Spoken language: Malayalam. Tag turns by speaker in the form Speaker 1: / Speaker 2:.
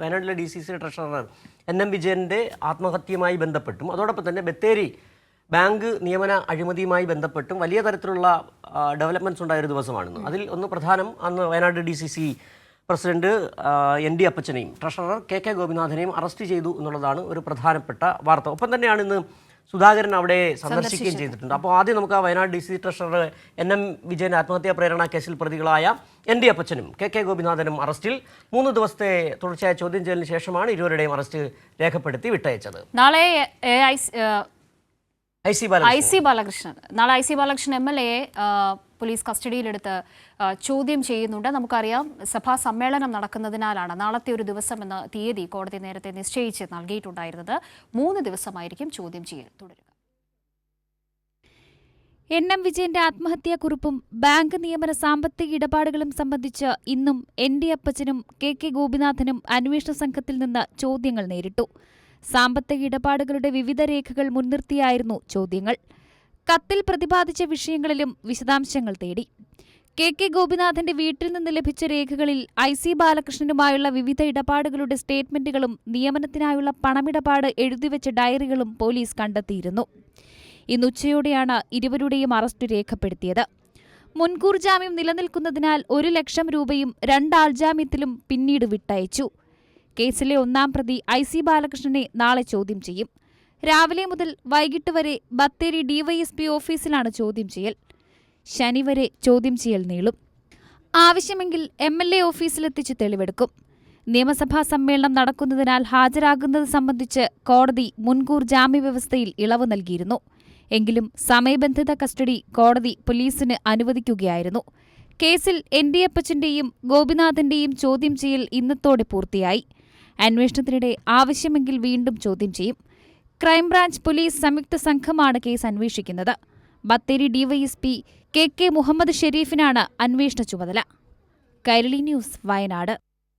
Speaker 1: വയനാട്ടിലെ D C C treasurer N M വിജയന്റെ ആത്മഹത്യയുമായി ബന്ധപ്പെട്ടും അതോടൊപ്പം തന്നെ ബത്തേരി ബാങ്ക് നിയമന അഴിമതിയുമായി ബന്ധപ്പെട്ടും വലിയ തരത്തിലുള്ള ഡെവലപ്മെന്റ്സ് ഉണ്ടായ ഒരു ദിവസമാണെന്ന്. അതിൽ ഒന്ന് പ്രധാനം അന്ന് Wayanad D C C president N D അപ്പച്ചനെയും treasurer K K ഗോപിനാഥനെയും അറസ്റ്റ് ചെയ്തു എന്നുള്ളതാണ് ഒരു പ്രധാനപ്പെട്ട വാർത്ത. ഒപ്പം തന്നെയാണ് ഇന്ന് സുധാകരൻ അവിടെ സന്ദർശിക്കുകയും ചെയ്തിട്ടുണ്ട്. അപ്പോൾ ആദ്യം നമുക്ക് ആ Wayanad D C treasurer N M Vijayan ആത്മഹത്യാ പ്രേരണ കേസിൽ പ്രതികളായ എൻ ഡി അപ്പച്ചനും കെ കെ ഗോപിനാഥനും അറസ്റ്റിൽ മൂന്ന് ദിവസത്തെ തുടർച്ചയായ ചോദ്യം ചെയ്യലിന് ശേഷമാണ് ഇരുവരുടെയും അറസ്റ്റ് രേഖപ്പെടുത്തി വിട്ടയച്ചത്.
Speaker 2: നാളെ എ ഐ സി- ബാലകൃഷ്ണൻ. നാളെ I C Balakrishnan M L എയെ police കസ്റ്റഡിയിലെടുത്ത് ചോദ്യം ചെയ്യുന്നുണ്ട്. നമുക്കറിയാം സഭാ സമ്മേളനം നടക്കുന്നതിനാലാണ് നാളത്തെ ഒരു ദിവസം എന്ന തീയതി കോടതി നേരത്തെ നിശ്ചയിച്ച് നൽകിയിട്ടുണ്ടായിരുന്നത്. മൂന്ന് ദിവസമായിരിക്കും ചോദ്യം ചെയ്യൽ തുടരുക.
Speaker 3: എൻ എം വിജയന്റെ ആത്മഹത്യാക്കുറിപ്പും ബാങ്ക് നിയമന സാമ്പത്തിക ഇടപാടുകളും സംബന്ധിച്ച് ഇന്നും എൻ ഡി അപ്പച്ചനും കെ കെ ഗോപിനാഥനും അന്വേഷണ സംഘത്തിൽ നിന്ന് ചോദ്യങ്ങൾ നേരിട്ടു. സാമ്പത്തിക ഇടപാടുകളുടെ വിവിധ രേഖകൾ മുൻനിർത്തിയായിരുന്നു ചോദ്യങ്ങൾ. കത്തിൽ പ്രതിപാദിച്ച വിഷയങ്ങളിലും വിശദാംശങ്ങൾ തേടി. കെ കെ ഗോപിനാഥന്റെ വീട്ടിൽ നിന്ന് ലഭിച്ച രേഖകളിൽ ഐ സി ബാലകൃഷ്ണനുമായുള്ള വിവിധ ഇടപാടുകളുടെ സ്റ്റേറ്റ്മെന്റുകളും നിയമനത്തിനായുള്ള പണമിടപാട് എഴുതിവെച്ച ഡയറികളും പോലീസ് കണ്ടെത്തിയിരുന്നു. ഇന്നുച്ചയോടെയാണ് ഇരുവരുടെയും അറസ്റ്റ് രേഖപ്പെടുത്തിയത്. മുൻകൂർ ജാമ്യം നിലനിൽക്കുന്നതിനാൽ ഒരു ലക്ഷം രൂപയും രണ്ടാൾ ജാമ്യത്തിലും പിന്നീട് വിട്ടയച്ചു. കേസിലെ ഒന്നാം പ്രതി ഐ സി ബാലകൃഷ്ണനെ നാളെ ചോദ്യം ചെയ്യും. രാവിലെ മുതൽ വൈകിട്ട് വരെ ബത്തേരി ഡിവൈഎസ്പി ഓഫീസിലാണ് ചോദ്യം ചെയ്യൽ. ശനി വരെ ചോദ്യം ചെയ്യൽ നീളും. ആവശ്യമെങ്കിൽ എം എൽ എ ഓഫീസിലെത്തിച്ച് തെളിവെടുക്കും. നിയമസഭാ സമ്മേളനം നടക്കുന്നതിനാൽ ഹാജരാകുന്നത് സംബന്ധിച്ച് കോടതി മുൻകൂർ ജാമ്യവ്യവസ്ഥയിൽ ഇളവ് നൽകിയിരുന്നു. എങ്കിലും സമയബന്ധിത കസ്റ്റഡി കോടതി പോലീസിന് അനുവദിക്കുകയായിരുന്നു. കേസിൽ എൻ ഡി അപ്പച്ചന്റെയും ഗോപിനാഥന്റെയും ചോദ്യം ചെയ്യൽ ഇന്നത്തോടെ പൂർത്തിയായി. അന്വേഷണത്തിനിടെ ആവശ്യമെങ്കിൽ വീണ്ടും ചോദ്യം ചെയ്യും. ക്രൈംബ്രാഞ്ച് പോലീസ് സംയുക്ത സംഘമാണ് കേസ് അന്വേഷിക്കുന്നത്. Bathery DYSP K K Muhammad ഷെരീഫിനാണ് അന്വേഷണ ചുമതല. കൈരളി ന്യൂസ് വയനാട്.